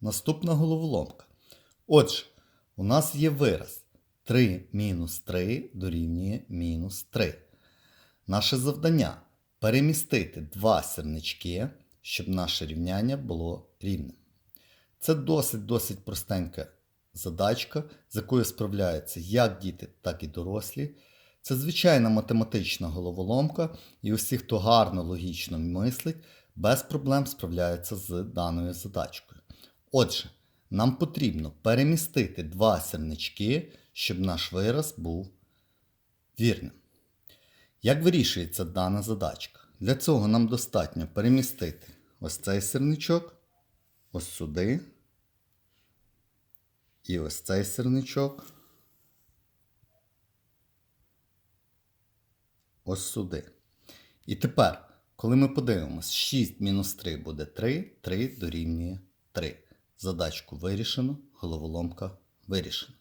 Наступна головоломка. Отже, у нас є вираз 3 мінус 3 дорівнює мінус 3. Наше завдання перемістити два сірнички, щоб наше рівняння було рівним. Це досить-досить простенька задачка, з якою справляються як діти, так і дорослі. Це звичайна математична головоломка, і усі, хто гарно логічно мислить, без проблем справляються з даною задачкою. Отже, нам потрібно перемістити два сірнички, щоб наш вираз був вірним. Як вирішується дана задачка? Для цього нам достатньо перемістити ось цей сірничок, ось сюди, і ось цей сірничок, ось сюди. І тепер, коли ми подивимось, 6 мінус 3 буде 3, 3 дорівнює 3. Задачку вирішено, головоломка вирішена.